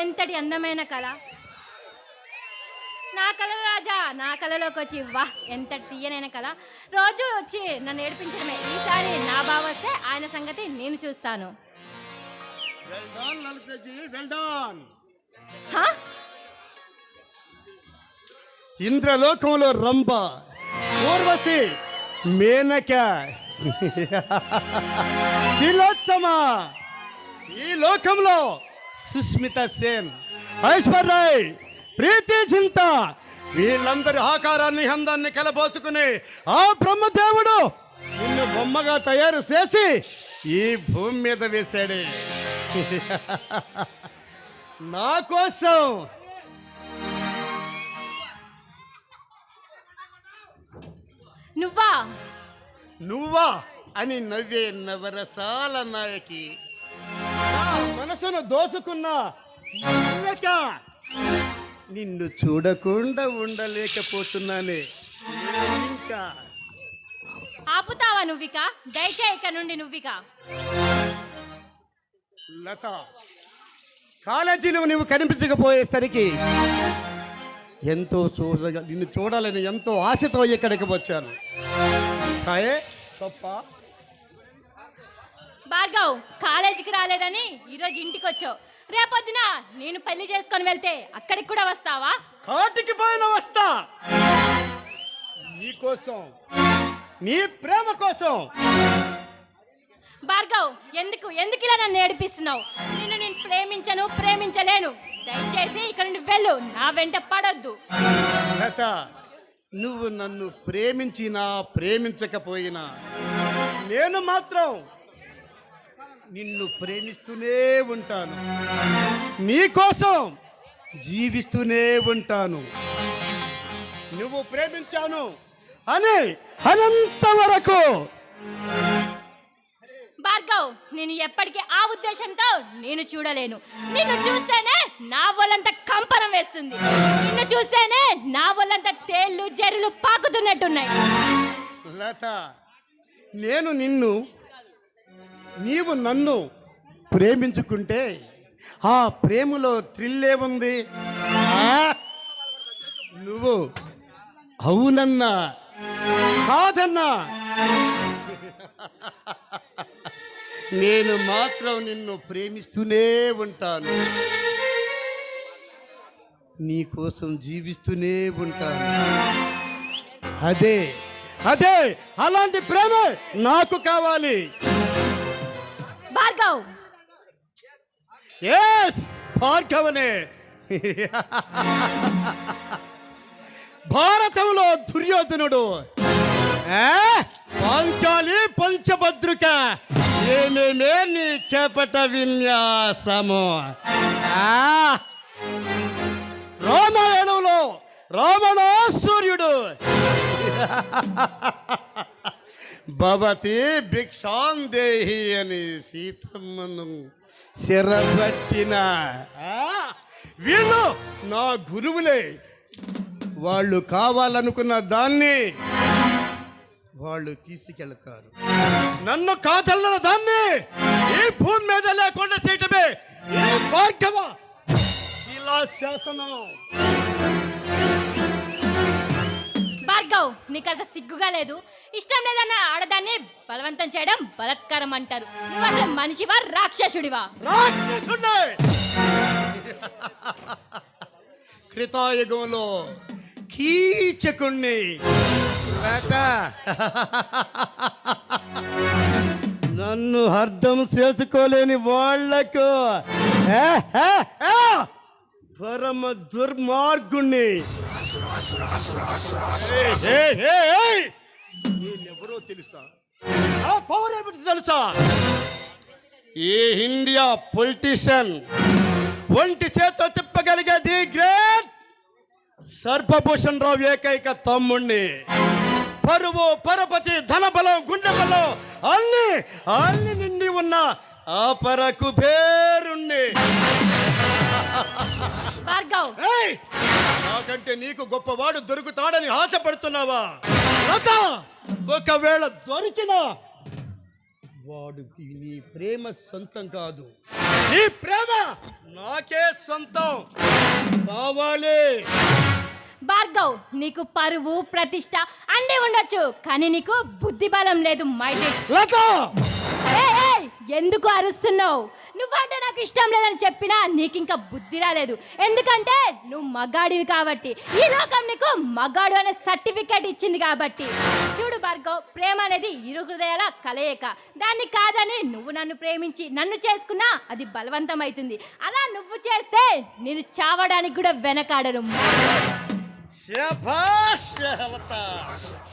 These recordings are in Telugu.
ఎంతటి అందమైన కళ? నా కళ రాజా నా కళలోకి వచ్చి వా ఎంత తీయనైన కళ? రోజు వచ్చి నన్ను ఏడిపించడమే. ఈసారి నా బావ వస్తే ఆయన సంగతి నేను చూస్తాను? ఇంద్రలోకంలో రంభ ఊర్వశి మేనక. తిలోత్తమ. ఈ లోకంలో సుస్మిత సేన్. ఐశ్వర్యయ్ ప్రీతి చింత. వీళ్ళందరి ఆకారాన్ని అందాన్ని కలబోసుకుని ఆ బ్రహ్మదేవుడు నిన్ను బొమ్మగా తయారు చేసి ఈ భూమి మీద వేశాడే. నా కోసం. నువ్వా? నువ్వా అని నవ్వే నవరసాల నాయకి. మనసును దోసుకున్న మల్లెక. నిన్ను చూడకుండా ఉండలేకపోతున్నానే. ఇంకా. ఆపుతావా నువ్విక? దయచేయక నుండి నువ్విక. లత కాలేజీలో నువ్వు కనిపించకపోయేసరికి ఎంతో చూడ నిన్ను చూడాలని ఎంతో ఆశతో ఇక్కడికి వచ్చాను. కాయే తప్ప భార్గవ్ కాలేజీకి రాలేదని ఈరోజు ఇంటికి వచ్చావు రేపొద్దున నేను పెళ్ళి చేసుకొని వెళ్తే అక్కడికి కూడా వస్తావా? కాటికి పోయిన వస్తా. నీ కోసం నీ ప్రేమ కోసం. భార్గవ్ ఎందుకు ఎందుకు ఇలా నన్ను ఏడిపిస్తున్నావు? నిన్ను నేను ప్రేమించను ప్రేమించలేను. దయచేసి ఇక్కడ నుండి వెళ్ళు నా వెంట పడొద్దు. లత నువ్వు నన్ను ప్రేమించినా ప్రేమించకపోయినా నేను మాత్రం నిన్ను ప్రేమిస్తూనే ఉంటాను. నీ కోసం జీవిస్తూనే ఉంటాను. నువ్వు ప్రేమించాను అని అనంత వరకు. భార్గవ్ నేను ఎప్పటికీ ఆ ఉద్దేశంతో నేను చూడలేను. నిన్ను చూస్తేనే నా ఒళ్ళంతా కంపనం వేస్తుంది. నిన్ను చూస్తేనే నా ఒళ్ళంతా తేళ్ళు జరులు పాకుతున్నట్టున్నాయి. లత నేను నిన్ను నీవు నన్ను ప్రేమించుకుంటే ఆ ప్రేమలో థ్రిల్లే ఉంది. ఆ? నువ్వు అవునన్నా కాదన్నా. నేను మాత్రం నిన్ను ప్రేమిస్తూనే ఉంటాను. నీ కోసం జీవిస్తూనే ఉంటాను. అదే అదే అలాంటి ప్రేమ నాకు కావాలి. ఎస్ భార్గవనే భారతంలో దుర్యోధనుడు. ఆ? పాంచాలి పంచభద్రుక. ఏమేమే నీ కేపట విన్యాసము? ఆ? రామాయణంలో రావణాసూర్యుడు భవతి భిక్షాందేహి అని సీతమ్మను. శరబట్టిన ఆ, వీళ్ళు నా గురువులే. వాళ్ళు కావాలనుకున్న దాన్ని వాళ్ళు తీసుకెళ్తారు. నన్ను కాదన్న దాన్ని ఈ భూమి మీద లేకుండా చేయటమే ఈ భార్గవ ఇలా శాసనం భార్గవ్ నీకు అసలు సిగ్గుగా లేదు. ఇష్టం లేదన్న ఆడదాన్ని బలవంతం చేయడం బలత్కారం అంటారు నువ్వు అసలు మనిషివా రాక్షసుడివా? రాక్షసుడే! కృతాయుగంలో కీచకుణ్ణి. నన్ను అర్థం చేసుకోలేని వాళ్ళకు ఏ, ఏ, ఏ, పరమ దుర్మార్గుణ్ణి! నేనెవరో తెలుసా? ఆ పవర్ ఏమిటి తెలుసా? ఈ ఇండియా పొలిటీషియన్ ఒంటి చేత తిప్పగలిగే ది గ్రేట్ సర్పభూషణ్ రావు ఏకైక తమ్ముణ్ణి. పరువు పరపతి ధనబలం గుండె బలం అన్ని అన్ని నిండి ఉన్న ఆ పర కుబేరుణ్ణి భార్గవ్. ఏయ్! నాకంటే నీకు గొప్పవాడు దొరుకుతాడని ఆశపడుతున్నావా? లత ఒకవేళ దొరికినా వాడికి నీ ప్రేమ సొంతం కాదు. నీ ప్రేమ నాకే సొంతం. కావాలి. భార్గవ్ నీకు పరువు ప్రతిష్ట అన్నీ ఉండొచ్చు కానీ నీకు బుద్ధి బలం లేదు లత ఎందుకు అరుస్తున్నావు? నువ్వంటే నాకు ఇష్టం లేదని చెప్పినా నీకు ఇంకా బుద్ధి రాలేదు. ఎందుకంటే నువ్వు మగాడివి కాబట్టి. ఈ లోకం నీకు మగాడు అనే సర్టిఫికేట్ ఇచ్చింది కాబట్టి. చూడు భార్గవ్ ప్రేమ అనేది ఇరు హృదయాల కలయిక. దాన్ని కాదని నువ్వు నన్ను ప్రేమించి నన్ను చేసుకున్నా అది బలవంతం అవుతుంది అలా నువ్వు చేస్తే నేను చావడానికి కూడా వెనకాడను. శభాష్ లత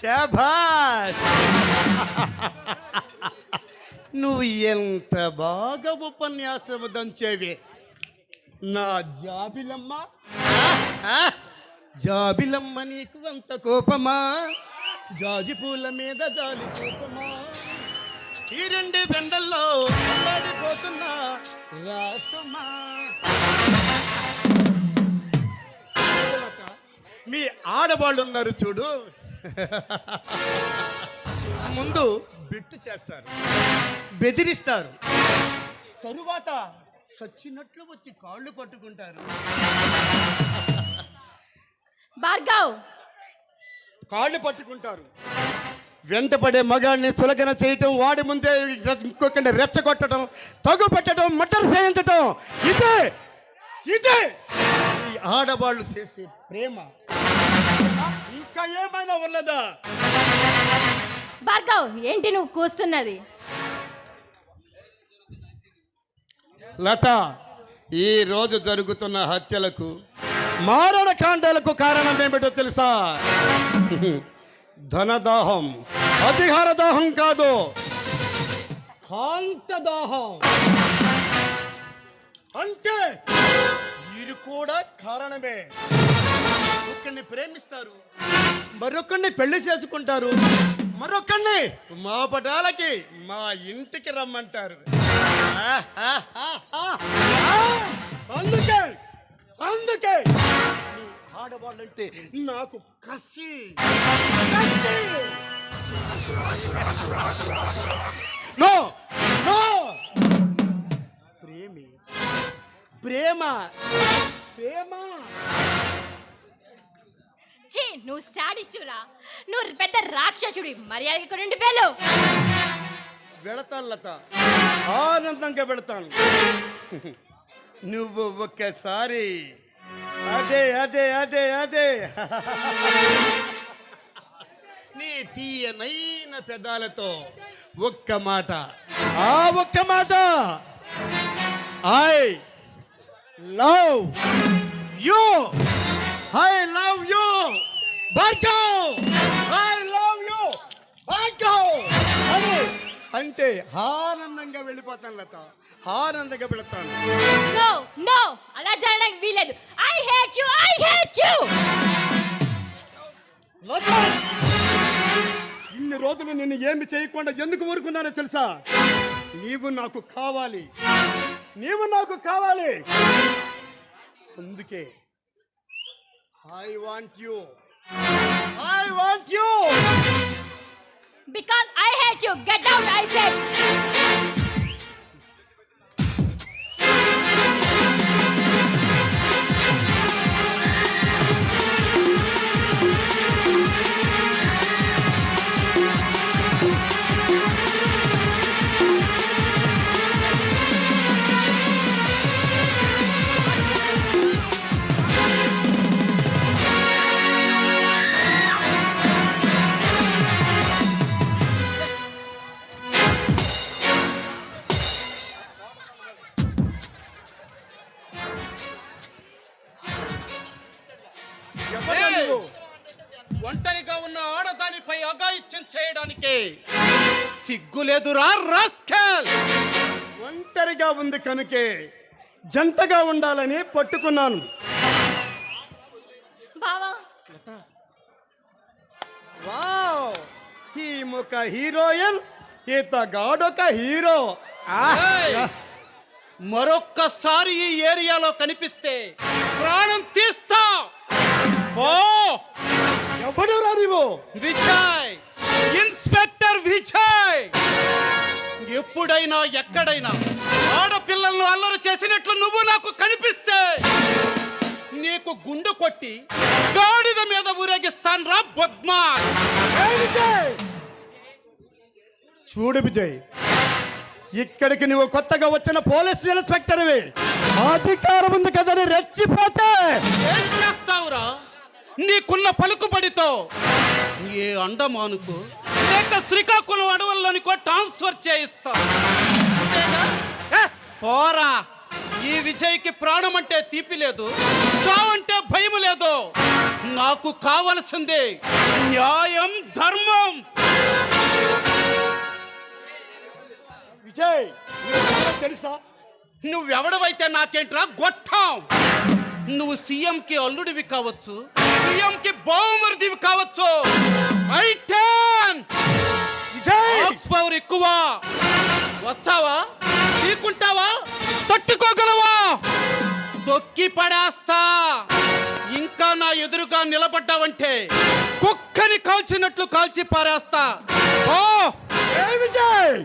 శభాష్. నువ్వు ఎంత బాగా ఉపన్యాసం దంచేవి? నా జాబిలమ్మ? జాబిలమ్మ నీకు అంత కోపమా? జాజి పూల మీద జాలి కోపమా? ఈ రెండు బెండల్లో పడిపోతున్నా రాసుమా మీ ఆడవాళ్ళు ఉన్నారు చూడు. ముందు బిట్టు చేస్తారు. బెదిరిస్తారు. తరువాత సచ్చినట్లు వచ్చి కాళ్ళు పట్టుకుంటారు. భార్గవ్! కాళ్ళు పట్టుకుంటారు. వెంటపడే మగాడిని చులకన చేయటం వాడి ముందే ఇంకొకరిని రెచ్చగొట్టడం తగు పెట్టడం మటర్ చేయించటం ఇదే! ఇదే! ఈ ఆడవాళ్ళు చేసే ప్రేమ. ఇంకా ఏమైనా ఉన్నదా భార్గవ్ ఏంటి నువ్వు కూస్తున్నది? లత ఈ రోజు జరుగుతున్న హత్యలకు మారణకాండాలకు కారణం ఏమిటో తెలుసా? ధనదాహం అధికార దాహం కాదు. కాంతదాహం. అంటే వీరు కూడా కారణమే. ఒకరిని ప్రేమిస్తారు. మరొకరిని పెళ్ళి చేసుకుంటారు. మరొకరిని మా పటాలకి మా ఇంటికి రమ్మంటారు! అందుకే అందుకే. ఆడవాళ్ళంటే నాకు కసి. No no. ప్రేమి ప్రేమ ప్రేమ. ఛీ నువ్వు సాడిస్టురా నువ్వు పెద్ద రాక్షసుడి మర్యాద ఇక్కడ నుండి వెళ్ళు వెళతాను లత ఆనందంగా వెళతాను. నువ్వు ఒక్కసారి అదే అదే అదే అదే. నీ తీయనైన పెదాలతో ఒక్క మాట. ఆ ఒక్క మాట. I love you. I love you. Bhargav I love you Bhargav అని అంటే ఆనందంగా వెళ్ళిపోతాను లత. ఆనందంగా వెళతాను. నో నో అలా జరగడానికి వీలేదు I hate you I hate you Lata! ఇన్ని రోజులు నిన్ను ఏమి చేయకుండా ఎందుకు ఊరుకున్నానో తెలుసా? నీవు నాకు కావాలి. నీవు నాకు కావాలి. అందుకే I want you I want you! Because I hate you! Get out, I said! ఒంటరిగా ఉన్న ఆడదానిపై అఘాయిత్యం చేయడానికి. సిగ్గులేదురా రాస్కెల్! ఒంటరిగా ఉంది కనుకే జంటగా ఉండాలని పట్టుకున్నాను. బావా! వావ్! ఈ ముఖ హీరోయిన్ ఇతగాడొక హీరో! మరొక్కసారి ఈ ఏరియాలో కనిపిస్తే ప్రాణం తీస్తా! ఓ! ఎవడురా నీవు? విజయ్! ఇన్స్పెక్టర్ విజయ్! ఎప్పుడైనా ఎక్కడైనా ఆడపిల్లలను అల్లరి చేసినట్లు నువ్వు నాకు కనిపిస్తే నీకు గుండు కొట్టి గాడిద మీద ఊరేగిస్తాను రా బొద్మా చూడు విజయ్ ఇక్కడికి నువ్వు కొత్తగా వచ్చిన పోలీస్ ఇన్స్పెక్టర్వి. అధికారం ఉంది కదని రెచ్చిపోతే ఏం చేస్తావురా? నీకున్న పలుకుబడితో ఏ అండమానుకు లేక శ్రీకాకుళం అడవుల్లోనికో ట్రాన్స్ఫర్ చేయిస్తా. పోరా. ఈ విజయ్కి ప్రాణం అంటే తీపి లేదు చావంటే భయం లేదు. నాకు కావలసింది న్యాయం ధర్మం. విజయ్ తెలుసా? నువ్వెవడవైతే నాకేంట్రా గొట్టం? నువ్వు సీఎంకి అల్లుడివి కావచ్చు సీఎంకి బావుమరిదివి కావచ్చు. పవర్ ఎక్కువ. వస్తావా? చీకుంటావా? తట్టుకోగలవా? తొక్కి పడేస్తా. ఇంకా నా ఎదురుగా నిలబడ్డావంటే కుక్కని కాల్చినట్లు కాల్చి పారేస్తా. ఓ! విజయ్!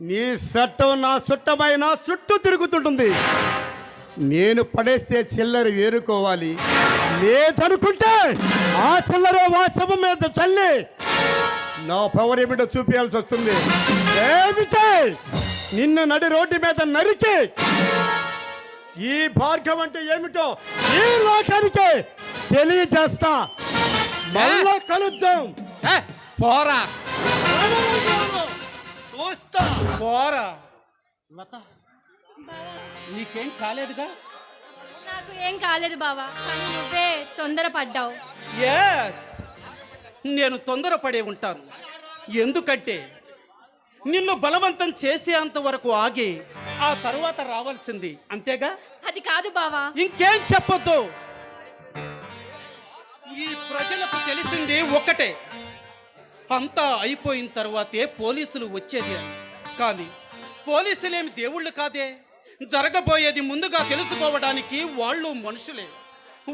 నీ చట్టం నా చుట్టమై నా చుట్టూ తిరుగుతుంటుంది. నేను పడేస్తే చిల్లర వేరుకోవాలి లేదనుకుంటే ఆ చిల్లర వాసవం మీద చల్లి నా పవర్ ఏమిటో చూపించాల్సి వస్తుంది. నిన్ను నడి రోడ్డు మీద నరికి ఈ భార్గవం అంటే ఏమిటో ఈ లోకానికి తెలియజేస్తా. మళ్ళా కలుద్దాం. పోరా. చూస్తా. పోరా. లత నీకేం కాలేదుగా? నాకు ఏం కాలేదు బావా కానీ నువ్వే తొందరపడ్డావు. ఎస్ నేను తొందరపడే ఉంటాను. ఎందుకంటే నిన్ను బలవంతం చేసేంత వరకు ఆగి ఆ తరువాత రావాల్సింది అంతేగా? అది కాదు బావా. ఇంకేం చెప్పొద్దు. ఈ ప్రజలకు తెలిసింది ఒక్కటే. అంతా అయిపోయిన తర్వాతే పోలీసులు వచ్చేది. కానీ పోలీసులేమి దేవుళ్ళు కాదే? జరగబోయేది ముందుగా తెలుసుకోవడానికి వాళ్ళు మనుషులే.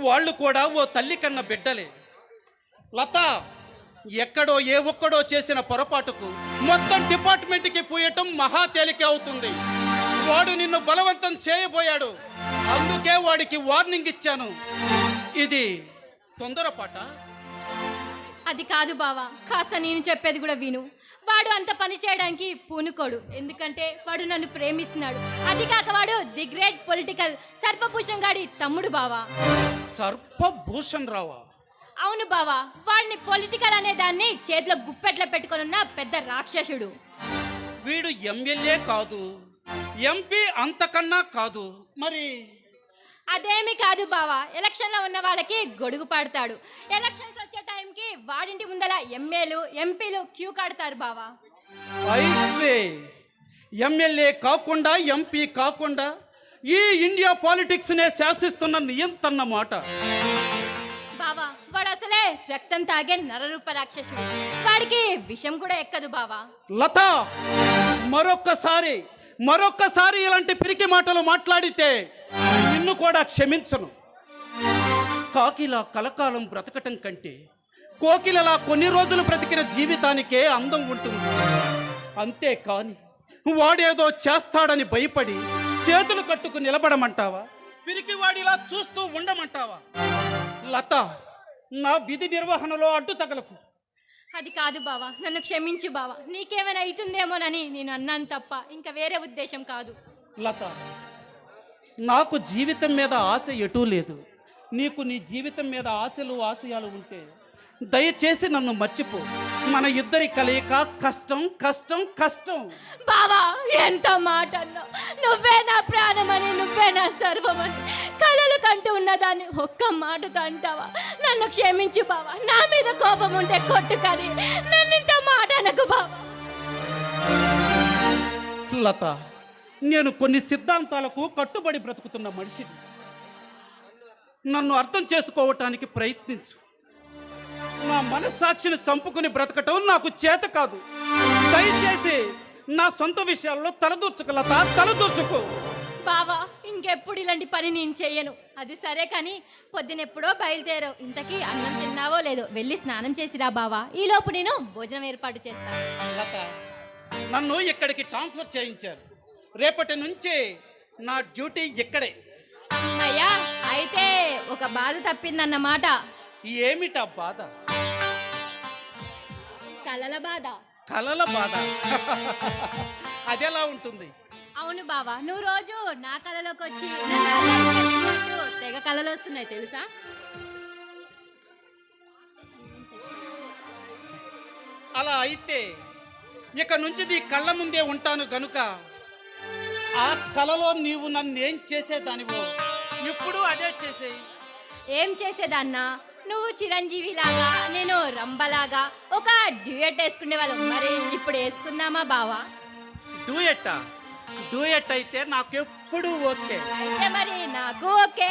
వాళ్ళు కూడా ఓ తల్లి కన్న బిడ్డలే. లత ఎక్కడో ఏ ఒక్కడో చేసిన పొరపాటుకు మొత్తం డిపార్ట్మెంట్కి పోయటం మహా తేలిక అవుతుంది. వాడు నిన్ను బలవంతం చేయబోయాడు. అందుకే వాడికి వార్నింగ్ ఇచ్చాను. ఇది తొందరపాట? అది కాదు బావా. కాస్త నేను చెప్పేది కూడా విను. వాడు అంత పని చేయడానికి పూనుకోడు. ఎందుకంటే వాడు నన్ను ప్రేమిస్తున్నాడు. అది కాక వాడు ది గ్రేట్ పొలిటికల్ సర్పభూషణ్ గాడి తమ్ముడు బావా. సర్పభూషణ్ రావా? అవును బావా. వాడిని పొలిటికల్ అనే దాన్ని చేతిలో గుప్పెట్లో పెట్టుకున్న పెద్ద రాక్షసుడు. వీడు ఎమ్మెల్యే కాదు. ఎంపీ అంతకన్నా కాదు. మరి అదేమి కాదు బావా. ఎలక్షన్లో ఉన్న వాళ్ళకి గొడుగు పాడతాడు. ఎలక్షన్స్ వచ్చే టైంకి వాడింటి ముందల ఎమ్మెల్యేలు ఎంపీలు క్యూ కడతారు బావా. అయితే ఎమ్మెల్యే కాకుండా ఎంపీ కాకుండా ఈ ఇండియా పాలిటిక్స్ నే శాసిస్తున్న నియంతన్న మాట? బావా వాడు అసలే రక్తం తాగే నరరూప రాక్షసుడు. వాడికి విషం కూడా ఎక్కదు బావా. లత మరొక్కసారి మరొక్కసారి ఇలాంటి పిరికి మాటలు మాట్లాడితే నిన్ను కూడా క్షమించను. కాకిలా కలకాలం బ్రతకటం కంటే కోకిలలా కొన్ని రోజులు బ్రతికిన జీవితానికే అందం ఉంటుంది. అంతేకాని వాడేదో చేస్తాడని భయపడి చేతులు కట్టుకు నిలబడమంటావా? పిరికి వాడిలా చూస్తూ ఉండమంటావా? లత నా విధి నిర్వహణలో అడ్డు తగలకు. అది కాదు బావా నన్ను క్షమించు బావా. నీకేమైనా అవుతుందేమోనని నేను అన్నాను తప్ప ఇంకా వేరే ఉద్దేశం కాదు. లత నాకు జీవితం మీద ఆశ ఎటూ లేదు. నీకు నీ జీవితం మీద ఆశలు ఆశయాలు ఉంటే దయచేసి నన్ను మర్చిపో. మన ఇద్దరి కలయిక కష్టం కష్టం కష్టం. బావా ఎంత మాట నువ్వే నా ప్రాణమని నువ్వే నా సర్వమని. కలలు కంటూ ఉన్నదాన్ని ఒక్క మాటతో అంటావా? నన్ను క్షమించు బావా. నా మీద కోపం ఉంటే కొట్టు కానీ నన్ను ఇంత మాట అనకు బావా. లత నేను కొన్ని సిద్ధాంతాలకు కట్టుబడి బ్రతుకుతున్న మనిషిని. నన్ను అర్థం చేసుకోవటానికి ప్రయత్నించు. నా మనస్సాక్షిని చంపుకుని బ్రతకటం నాకు చేత కాదు. దయచేసి నా సొంత విషయాల్లో తలదూర్చుకు లత తలదూర్చుకో. బావా ఇంకెప్పుడు ఇలాంటి పని నేను చెయ్యను అది సరే కానీ పొద్దునెప్పుడో బయలుదేరావు ఇంతకీ అన్నం తిన్నావో లేదో వెళ్ళి స్నానం చేసిరా బావా. ఈలోపు నేను భోజనం ఏర్పాటు చేస్తాను. లత నన్ను ఇక్కడికి ట్రాన్స్ఫర్ చేయించారు. రేపటి నుంచి నా డ్యూటీ ఇక్కడే. అయ్యా అయితే ఒక బాధ తప్పిందన్నమాట. ఏమిటా బాధ? కలల బాధ. కలల బాధ. అదెలా ఉంటుంది? అవును బావా నువ్వు రోజు నా కళలోకి వచ్చి తెగ కళలు వస్తున్నాయి తెలుసా? అలా అయితే ఇక నుంచి నీ కళ్ళ ముందే ఉంటాను గనుక ఆ కలలో నీవు నన్ను ఏం చేసేదానివో ఇప్పుడు అదే చేసేయి. ఏం చేసేదాన్న? నువ్వు చిరంజీవి లాగా నేను రంబలాగా ఒక డ్యూయట్ వేసుకునే వాళ్ళం. మరి ఇప్పుడు వేసుకుందామా బావా? డూయెట్టా డూయెట్ అయితే నాకు ఎప్పుడు ఓకే. మరి నాకు ఓకే.